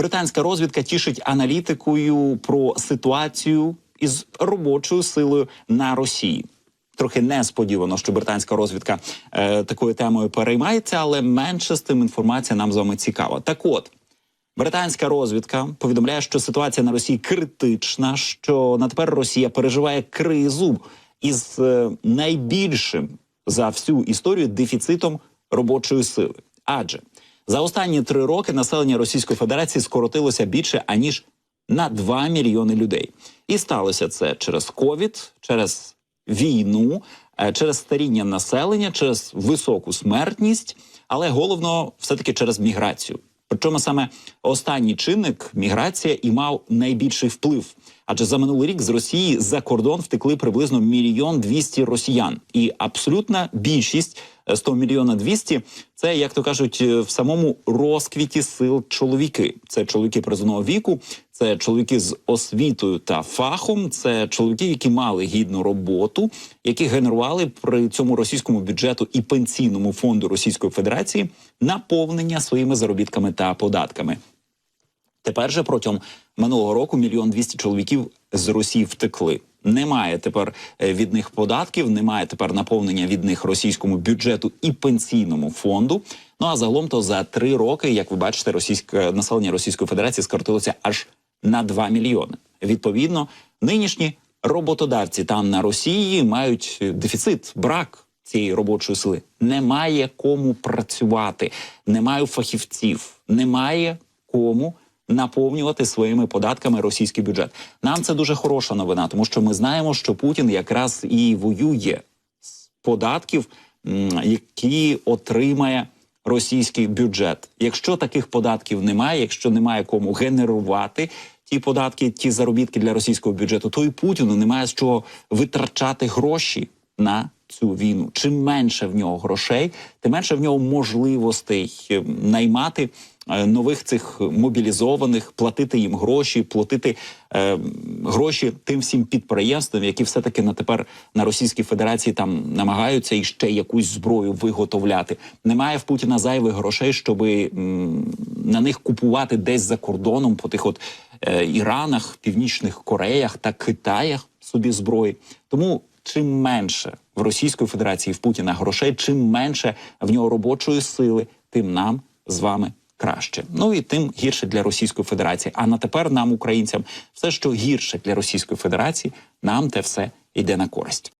Британська розвідка тішить аналітикою про ситуацію із робочою силою на Росії. Трохи несподівано, що британська розвідка е, такою темою переймається, але менше з тим інформація нам з вами цікава. Так от. Британська розвідка повідомляє, що ситуація на Росії критична, що на тепер Росія переживає кризу із е, найбільшим за всю історію дефіцитом робочої сили. Адже за останні три роки населення Російської Федерації скоротилося більше аніж на 2 мільйони людей, і сталося це через ковід, через війну, е, через старіння населення, через високу смертність, але головно все таки через міграцію. Причому саме останній чинник міграція і мав найбільший вплив. Адже за минулий рік з Росії за кордон втекли приблизно мільйон двісті росіян, і абсолютна більшість е, 100 мільйона 200 – це як то кажуть е, в самому розквіті сил чоловіки. Це чоловіки призовного віку, це чоловіки з освітою та фахом, це чоловіки, які мали гідну роботу, які генерували при цьому російському бюджету і пенсійному фонду Російської Федерації наповнення своїми заробітками та податками. Тепер же протягом минулого року мільйон двісті чоловіків з Росії втекли. Немає тепер е, від них податків, немає тепер наповнення від них російському бюджету і пенсійному фонду. Ну а загалом то за три роки, як ви бачите, російське населення Російської Федерації скоротилося аж на 2 мільйони. Відповідно, нинішні роботодавці там на Росії мають дефіцит, брак цієї робочої сили. Немає кому працювати, немає фахівців, немає кому наповнювати своїми податками російський бюджет. Нам це дуже хороша новина, тому що ми знаємо, що Путін якраз і воює з податків, які отримає російський бюджет. Якщо таких податків немає, якщо немає кому генерувати ті податки, ті заробітки для російського бюджету, то і Путіну немає з чого витрачати гроші на цю війну. Чим менше в нього грошей, тим менше в нього можливостей е, наймати е, нових цих мобілізованих, платити їм гроші, платити е, гроші тим всім підприємствам, які все таки на тепер на Російській Федерації там намагаються і ще якусь зброю виготовляти. Немає в Путіна зайвих грошей, щоб на них купувати десь за кордоном по тих от е, Іранах, Північних Кореях та Китаях собі зброї. Тому чим менше в Російської Федерації в Путіна грошей, чим менше в нього робочої сили, тим нам з вами краще. Ну і тим гірше для Російської Федерації. А на тепер нам, українцям, все, що гірше для Російської Федерації, нам те все йде на користь.